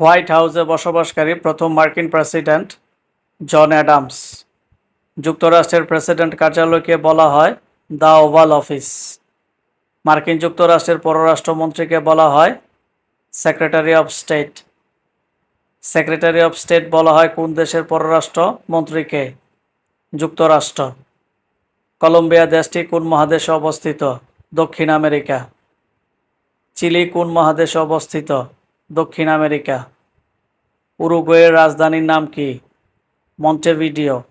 White হাউসে বসবাসকারী প্রথম মার্কিন প্রেসিডেন্ট জন অ্যাডামস। যুক্তরাষ্ট্রের প্রেসিডেন্ট কার্যালয়কে বলা হয় দ্য ওভাল অফিস। মার্কিন যুক্তরাষ্ট্রের পররাষ্ট্রমন্ত্রীকে বলা হয় secretary of state. Secretary of state বলা হয় কোন দেশের পররাষ্ট্র মন্ত্রীকে যুক্তরাষ্ট্র। কলম্বিয়া দেশটি কোন মহাদেশে অবস্থিত? দক্ষিণ আমেরিকা। চিলি কোন মহাদেশে অবস্থিত? দক্ষিণ আমেরিকা। উরুগুয়ের রাজধানীর নাম কি? মন্টেভিডিও।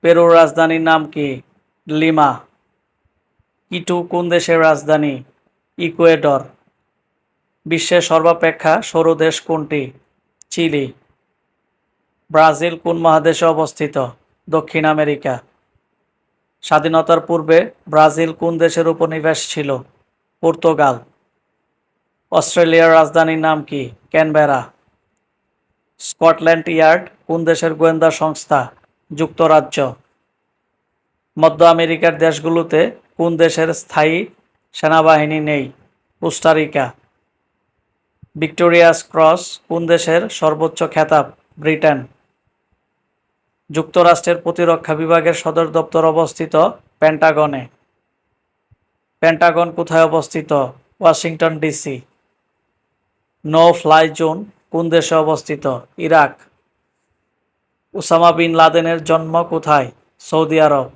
পেরুর রাজধানীর নাম কি? লিমা। ইটু কোন দেশের রাজধানী? ইকুয়েডর। বিশ্বের সর্বাপেক্ষা সরু দেশ কোনটি? চিলি। ব্রাজিল কোন মহাদেশে অবস্থিত? দক্ষিণ আমেরিকা। স্বাধীনতার পূর্বে ব্রাজিল কোন দেশের উপনিবেশ ছিল? পর্তুগাল। অস্ট্রেলিয়ার রাজধানীর নাম কি? ক্যানবেরা। স্কটল্যান্ড ইয়ার্ড, কোন দেশের গোয়েন্দা সংস্থা? যুক্তরাজ্য। মধ্য আমেরিকার দেশগুলোতে কোন দেশের স্থায়ী সেনাবাহিনী নেই? কোস্টারিকা। ভিক্টোরিয়াস ক্রস, কোন দেশের সর্বোচ্চ খেতাব? ব্রিটেন। যুক্তরাষ্ট্রের প্রতিরক্ষা বিভাগের সদর দপ্তর অবস্থিত পেন্টাগনে। পেন্টাগন কোথায় অবস্থিত? Washington DC. No fly zone কোন দেশে অবস্থিত? ইরাক। উসামা বিন লাদেনের জন্ম কোথায়? সৌদি আরব।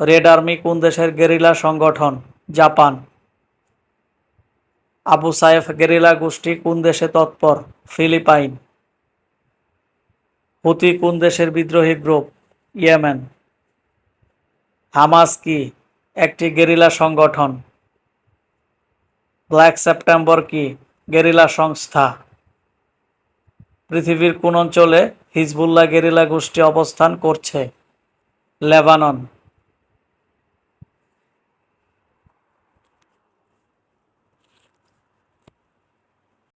রেড আর্মি কোন দেশের গেরিলা সংগঠন? জাপান। আবু সায়েফ গেরিলা গোষ্ঠী কোন দেশে তৎপর? ফিলিপাইন। হুতি কোন দেশের বিদ্রোহী গ্রুপ? ইয়েমেন। হামাস কি একটি গেরিলা সংগঠন? ব্ল্যাক সেপ্টেম্বর কি গেরিলা সংস্থা। পৃথিবীর কোন অঞ্চলে হিজবুল্লাহ গেরিলা গোষ্ঠী অবস্থান করছে। লেবানন।